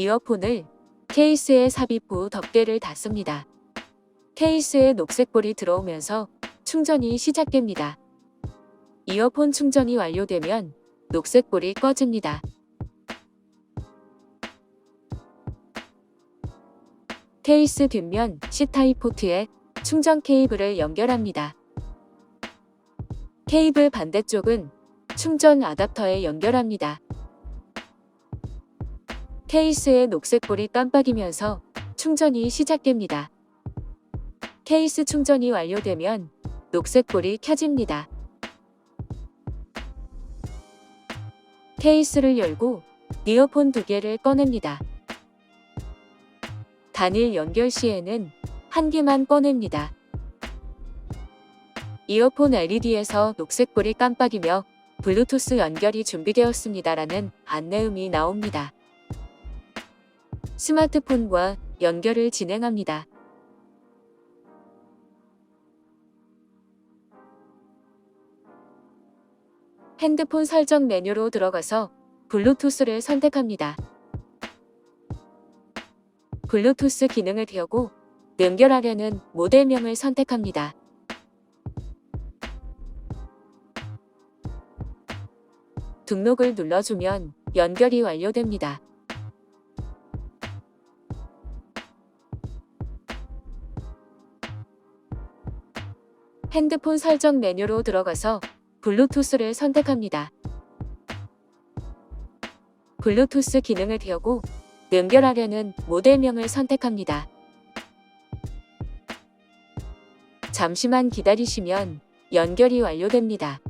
이어폰을 케이스에 삽입 후 덮개를 닫습니다. 케이스에 녹색불이 들어오면서 충전이 시작됩니다. 이어폰 충전이 완료되면 녹색불이 꺼집니다. 케이스 뒷면 C타입 포트에 충전 케이블을 연결합니다. 케이블 반대쪽은 충전 아답터에 연결합니다. 케이스의 녹색불이 깜빡이면서 충전이 시작됩니다. 케이스 충전이 완료되면 녹색불이 켜집니다. 케이스를 열고 이어폰 두 개를 꺼냅니다. 단일 연결 시에는 한 개만 꺼냅니다. 이어폰 LED에서 녹색불이 깜빡이며 블루투스 연결이 준비되었습니다라는 안내음이 나옵니다. 스마트폰과 연결을 진행합니다. 핸드폰 설정 메뉴로 들어가서 블루투스를 선택합니다. 블루투스 기능을 켜고 연결하려는 모델명을 선택합니다. 등록을 눌러주면 연결이 완료됩니다. 핸드폰 설정 메뉴로 들어가서 블루투스를 선택합니다. 블루투스 기능을 켜고 연결하려는 모델명을 선택합니다. 잠시만 기다리시면 연결이 완료됩니다.